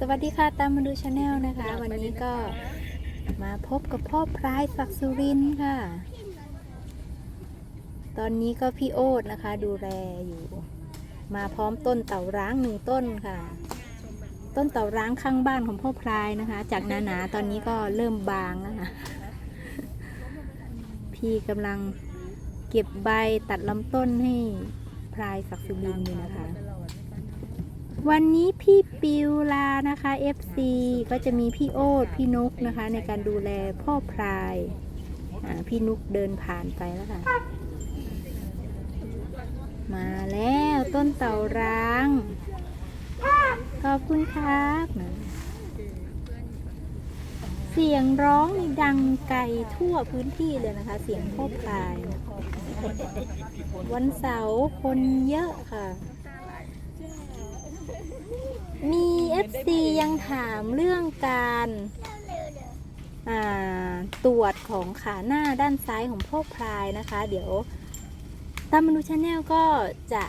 สวัสดีค่ะตามมาดูชาแนลนะคะ วันนี้ก็มาพบกับพ่อพรายศักดิ์สุรินทร์ค่ะ ตอนนี้ก็พี่โอ๊ตนะคะ ดูแลอยู่ มาพร้อมต้นเต่าร้างหนึ่งต้นค่ะ ต้นเต่าร้างข้างบ้านของพ่อพรายนะคะ จากหนาๆตอนนี้ก็เริ่มบางแล้วค่ะพี่กำลังเก็บใบตัดลำต้นให้พรายศักดิ์สุรินทร์อยู่นะคะ วันนี้พี่ปิวลานะคะ FC ก็จะมีพี่โอ๊ตพี่นุกนะคะ ในการดูแลพ่อพรายพี่นุกเดินผ่านไปแล้วค่ะ มาแล้วต้นเต่าร้าง ขอบคุณครับนะเสียงร้องนี่ดังไกลทั่วพื้นที่เลยนะคะ เสียงพ่อพราย วันเสาร์คนเยอะค่ะ มี FC ยังถามเรื่องการตรวจของขาหน้าด้านซ้ายของพ่อพรายนะคะ เดี๋ยวตามมนุษย์ชาแนลก็จะ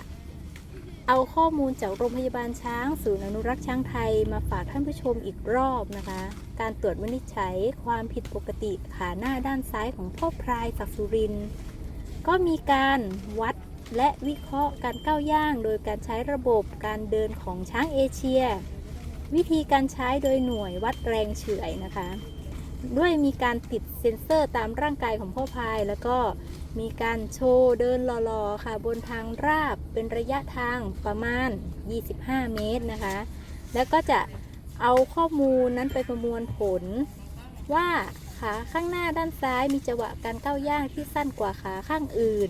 เอาข้อมูลจากโรงพยาบาลช้างศูนย์อนุรักษ์ช้างไทยมาฝากท่านผู้ชมอีกรอบนะคะ การตรวจวินิจฉัยความผิดปกติขาหน้าด้านซ้ายของพ่อพรายศักสุริน ก็มีการวัด และวิเคราะห์การก้าวย่าง โดยการใช้ระบบการเดินของช้างเอเชีย วิธีการใช้โดยหน่วยวัดแรงเฉื่อยนะคะ ด้วยมีการติดเซ็นเซอร์ตามร่างกายของพ่อพาย แล้วก็มีการโชว์เดินหล่อๆค่ะ บนทางราบเป็นระยะทางประมาณ 25 เมตรนะคะ แล้วก็จะเอาข้อมูลนั้นไปประมวลผลว่าขาข้างหน้าด้านซ้ายมีจังหวะการก้าวย่างที่สั้นกว่าขาข้างอื่น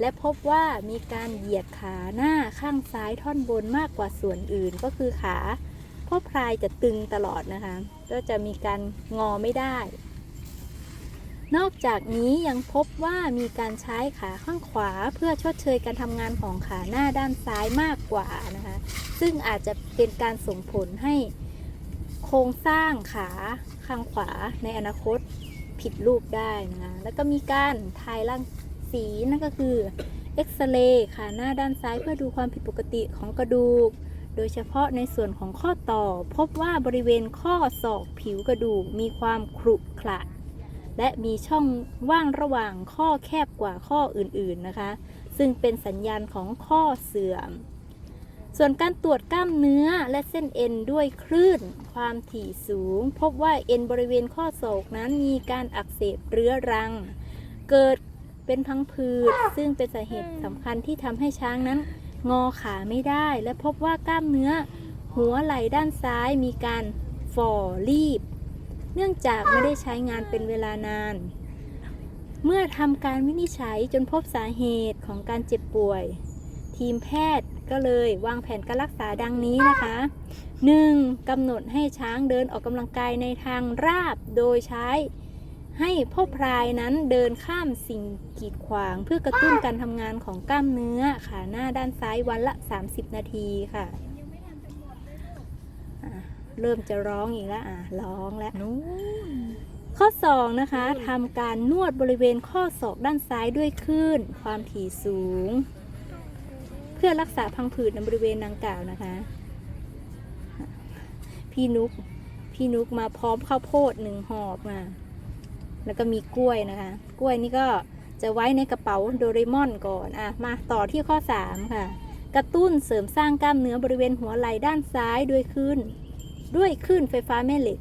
และพบว่ามีการเหยียดขาหน้าข้างซ้ายท่อนบนมากกว่าส่วนอื่นก็คือขาพ่อพรายจะตึงตลอดนะคะ ก็จะมีการงอไม่ได้ นอกจากนี้ยังพบว่ามีการใช้ขาข้างขวาเพื่อชดเชยการทำงานของขาหน้าด้านซ้ายมากกว่านะคะ ซึ่งอาจจะเป็นการส่งผลให้โครงสร้างขาข้างขวาในอนาคตผิดรูปได้นะคะ แล้วก็มีการถ่ายร่าง สีนั่นก็คือเอ็กซเรย์ขาหน้าด้านซ้ายเพื่อดูความผิดปกติของกระดูก โดยเฉพาะในส่วนของข้อต่อ พบว่าบริเวณข้อศอกผิวกระดูกมีความขรุขระและมีช่องว่างระหว่างข้อแคบกว่าข้ออื่นๆนะคะ ซึ่งเป็นสัญญาณของข้อเสื่อม ส่วนการตรวจกล้ามเนื้อและเส้นเอ็นด้วยคลื่น ความถี่สูง พบว่าเอ็นบริเวณข้อศอกนั้นมีการอักเสบเรื้อรัง เกิด เป็นพังผืดซึ่งเป็นสาเหตุสำคัญที่ทำให้ช้างนั้น งอขาไม่ได้ และพบว่ากล้ามเนื้อ หัวไหล่ด้านซ้ายมีการฝ่อรีบ เนื่องจากไม่ได้ใช้งานเป็นเวลานาน เมื่อทำการวินิจฉัยจนพบสาเหตุของการเจ็บป่วย ทีมแพทย์ก็เลยวางแผนการรักษาดังนี้นะคะ 1. กำหนดให้ช้างเดินออกกำลังกายในทางราบ โดยใช้ ให้พ่อพรายนั้นเดินข้ามสิ่งกีดขวาง เพื่อกระตุ้นการทำงานของกล้ามเนื้อขาหน้าด้านซ้ายวันละ 30 นาทีค่ะอะเริ่มจะร้องอีกแล้วอะร้องแล้วนู้นข้อ 2 นะคะทำการนวดบริเวณข้อศอกด้านซ้ายด้วยคลื่นความถี่สูง เพื่อรักษาพังผืดในบริเวณดังกล่าวนะคะ พี่นุกพี่นุกมาพร้อมข้าวโพดหนึ่งหอบมา แล้วก็มีกล้วยนะคะ กล้วยนี่ก็จะไว้ในกระเป๋าโดเรมอนก่อนอะมาต่อที่ข้อ 3 ค่ะ กระตุ้นเสริมสร้างกล้ามเนื้อบริเวณหัวไหล่ด้านซ้ายด้วยคลื่นด้วยคลื่นไฟฟ้าแม่เหล็ก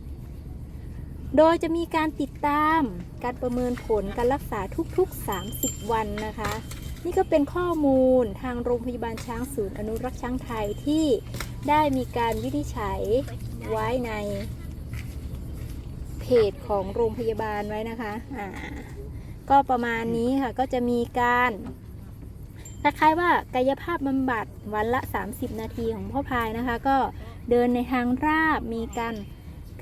โดยจะมีการติดตามการประเมินผลการรักษาทุกๆ 30 วันนะคะ นี่ก็เป็นข้อมูลทางโรงพยาบาลช้างศูนย์อนุรักษ์ช้างไทยที่ได้มีการวินิจฉัยไว้ใน เพจของโรงพยาบาลไว้นะคะอ่าก็ประมาณนี้ค่ะก็จะมีการคล้ายๆว่ากายภาพบำบัดวันละ 30 นาทีของพ่อพายนะคะ ก็เดินในทางราบมีการ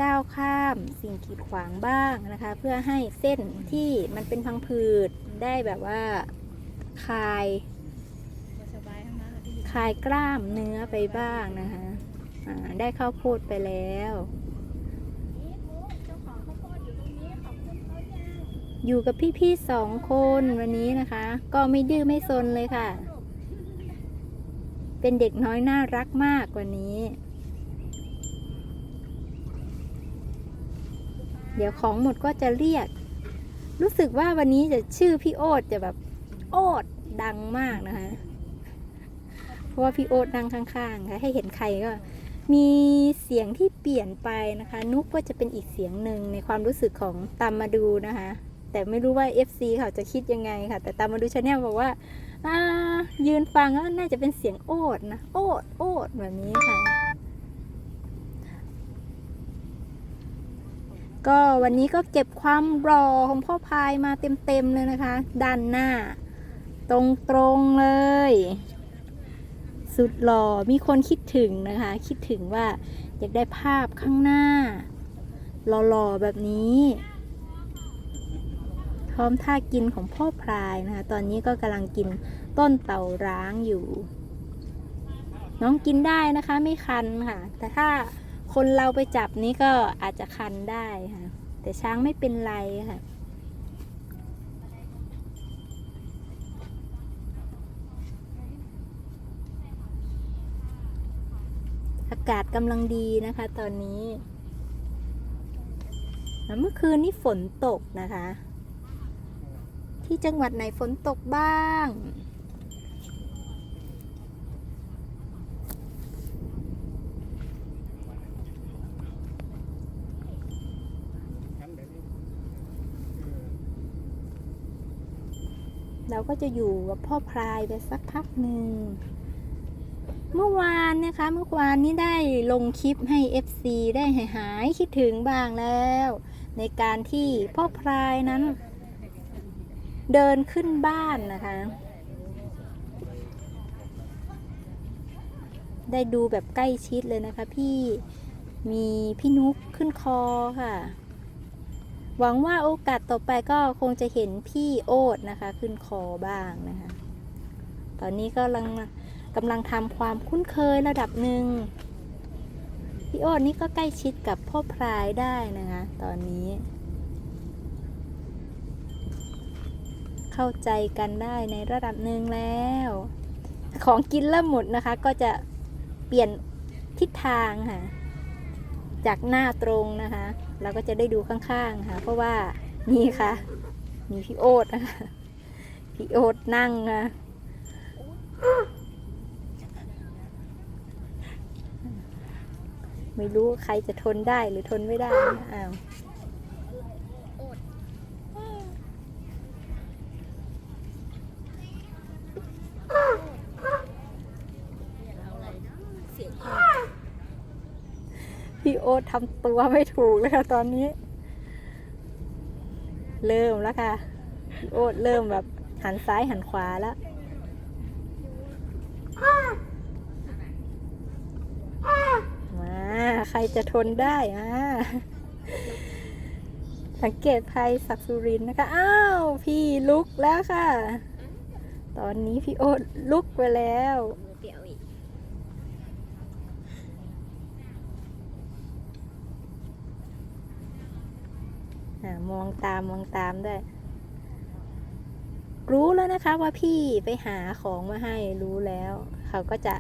ก้าวข้ามสิ่งกีดขวางบ้างนะคะ เพื่อให้เส้นที่มันเป็นพังผืดได้แบบว่าคลายคลายกล้ามเนื้อไปบ้างนะคะอ่าได้ข้าวโพดไปแล้ว อยู่กับพี่ๆสองคนวันนี้นะคะ ก็ไม่ดื้อไม่ซนเลยค่ะ เป็นเด็กน้อยน่ารักมากกว่านี้ เดี๋ยวของหมดก็จะเรียก รู้สึกว่าวันนี้จะชื่อพี่โอ๊ตจะแบบโอ๊ตดังมากนะคะ เพราะว่าพี่โอ๊ตนั่งข้างๆค่ะให้เห็นใครก็มีเสียงที่เปลี่ยนไปนะคะ นุกก็จะเป็นอีกเสียงหนึ่งในความรู้สึกของตามมาดูนะคะ แต่ไม่รู้ว่า FC เขาจะคิดยังไงค่ะ แต่ตามมาดูชาแนลบอกว่าอ่า ยืนฟังแล้วน่าจะเป็นเสียงโอดนะ โอดโอดแบบนี้ค่ะ ก็วันนี้ก็เก็บความรอของพ่อพายมาเต็มๆเลยนะคะ ด้านหน้า ตรงๆเลย สุดหล่อมีคนคิดถึงนะคะ คิดถึงว่าอยากได้ภาพข้างหน้าหล่อๆแบบนี้ พร้อมท่ากินของพ่อพรายนะคะ ตอนนี้ก็กำลังกินต้นเต่าร้างอยู่ น้องกินได้นะคะไม่คันค่ะ แต่ถ้าคนเราไปจับนี้ก็อาจจะคันได้ค่ะ แต่ช้างไม่เป็นไรค่ะอากาศกำลังดีนะคะตอนนี้ แล้วเมื่อคืนนี้ฝนตกนะคะ ที่จังหวัดไหนฝนตกบ้าง เราก็จะอยู่กับพ่อพรายไปสักพักหนึ่ง เมื่อวานนะคะ เมื่อวานนี้ได้ลงคลิปให้ FC ได้หายหายคิดถึงบ้างแล้ว ในการที่พ่อพรายนั้น เดินขึ้นบ้านนะคะ ได้ดูแบบใกล้ชิดเลยนะคะพี่มีพี่นุกขึ้นคอค่ะ หวังว่าโอกาสต่อไปก็คงจะเห็นพี่โอ๊ตนะคะ ขึ้นคอบ้างนะคะ ตอนนี้ก็กำลังกำลังทำความคุ้นเคยระดับหนึ่งพี่โอ๊ตนี่ก็ใกล้ชิดกับพ่อพรายได้นะคะ ตอนนี้ เข้าใจกันได้ในระดับหนึ่งแล้ว ของกินเริ่มหมดนะคะ ก็จะเปลี่ยนทิศทางค่ะ จากหน้าตรงนะคะ เราก็จะได้ดูข้างๆค่ะ เพราะว่านี่ค่ะ มีพี่โอ๊ตนะคะพี่โอ๊ตนั่งค่ะไม่รู้ใครจะทนได้หรือทนไม่ได้นะอ้าว โอ๊ตทำตัวไม่ถูกเลยค่ะตอนนี้ เริ่มแล้วค่ะ โอ๊ตเริ่มแบบหันซ้ายหันขวาแล้วมาใครจะทนได้อะสังเกตภัยศักสุรินนะคะ อ้าว พี่ลุกแล้วค่ะ ตอนนี้พี่โอ๊ตลุกไปแล้ว มือเปียวอีก อ่า มองตามมองตามด้วย รู้แล้วนะคะว่าพี่ไปหาของมาให้รู้แล้ว เขาก็จะ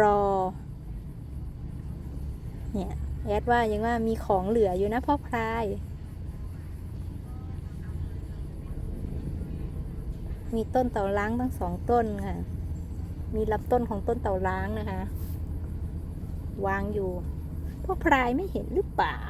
รอ เนี่ยแอดว่ายังว่ามีของเหลืออยู่นะพ่อพราย มีต้นเต่าล้างทั้งสองต้นค่ะ มีลำต้นของต้นเต่าล้างนะคะ วางอยู่พ่อพรายไม่เห็นหรือเปล่า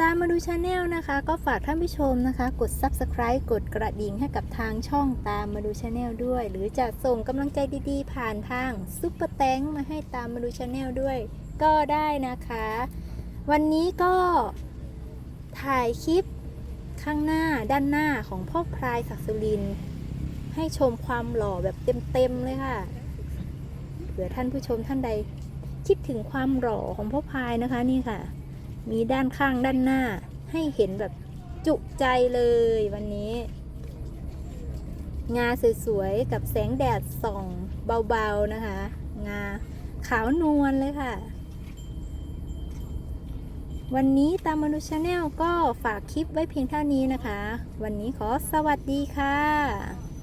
ตามมาดูชาแนลนะคะ ก็ฝากท่านผู้ชมนะคะ กด Subscribe กดกระดิ่งให้กับทางช่องตามมาดูชาแนลด้วย หรือจะส่งกำลังใจดีๆ ผ่านทางซุปเปอร์แตงมาให้ตามมาดูชาแนลด้วย ก็ได้นะคะ วันนี้ก็ถ่ายคลิปข้างหน้าด้านหน้าของพ่อพลายศักดิ์สุริน ให้ชมความหล่อแบบเต็มๆเลยค่ะเผื่อท่านผู้ชมท่านใดคิดถึงความหล่อของพ่อพลายนะคะนี่ค่ะ มีด้านข้างด้านหน้า ให้เห็นแบบจุใจเลยวันนี้ งาสวยๆ กับแสงแดดส่องเบาๆนะคะ งาขาวนวลเลยค่ะ วันนี้ตามมนุษย์ชาแนลก็ฝากคลิปไว้เพียงเท่านี้นะคะ วันนี้ขอสวัสดีค่ะ